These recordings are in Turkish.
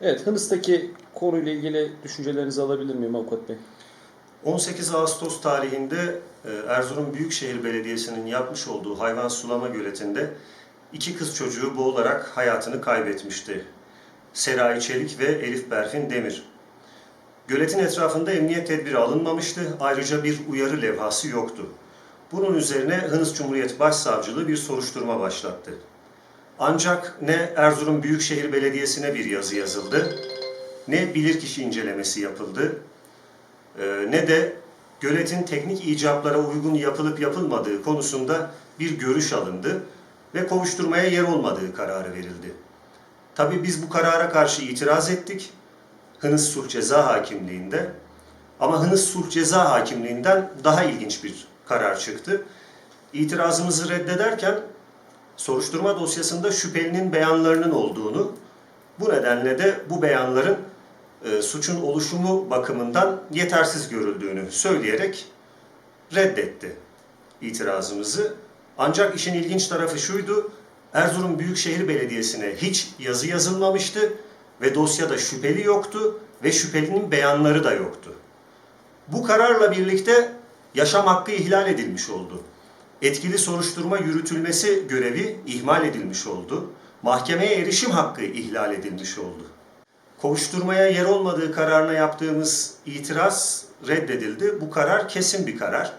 Evet, Hınıs'taki konuyla ilgili düşüncelerinizi alabilir miyim Avukat Bey? 18 Ağustos tarihinde e, Erzurum Büyükşehir Belediyesi'nin yapmış olduğu hayvan sulama göletinde iki kız çocuğu boğularak hayatını kaybetmişti. Seray Çelik ve Elif Berfin Demir. Göletin etrafında emniyet tedbiri alınmamıştı. Ayrıca bir uyarı levhası yoktu. Bunun üzerine Hınıs Cumhuriyet Başsavcılığı bir soruşturma başlattı. Ancak ne Erzurum Büyükşehir Belediyesi'ne bir yazı yazıldı, ne bilirkişi incelemesi yapıldı, ee, ne de göletin teknik icaplara uygun yapılıp yapılmadığı konusunda bir görüş alındı ve kovuşturmaya yer olmadığı kararı verildi. Tabii biz bu karara karşı itiraz ettik. Hınıs Sulh Ceza Hakimliği'nde. Ama Hınıs Sulh Ceza Hakimliği'nden daha ilginç bir karar çıktı. İtirazımızı reddederken soruşturma dosyasında şüphelinin beyanlarının olduğunu, bu nedenle de bu beyanların e, suçun oluşumu bakımından yetersiz görüldüğünü söyleyerek reddetti itirazımızı. Ancak işin ilginç tarafı şuydu, Erzurum Büyükşehir Belediyesi'ne hiç yazı yazılmamıştı ve dosyada şüpheli yoktu ve şüphelinin beyanları da yoktu. Bu kararla birlikte yaşam hakkı ihlal edilmiş oldu. Etkili soruşturma yürütülmesi görevi ihmal edilmiş oldu. Mahkemeye erişim hakkı ihlal edilmiş oldu. Kovuşturmaya yer olmadığı kararına yaptığımız itiraz reddedildi. Bu karar kesin bir karar.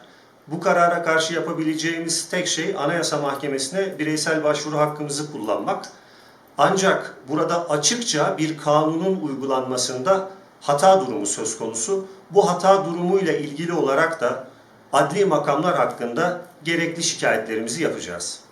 Bu karara karşı yapabileceğimiz tek şey Anayasa Mahkemesi'ne bireysel başvuru hakkımızı kullanmak. Ancak burada açıkça bir kanunun uygulanmasında hata durumu söz konusu. Bu hata durumuyla ilgili olarak da adli makamlar hakkında gerekli şikayetlerimizi yapacağız.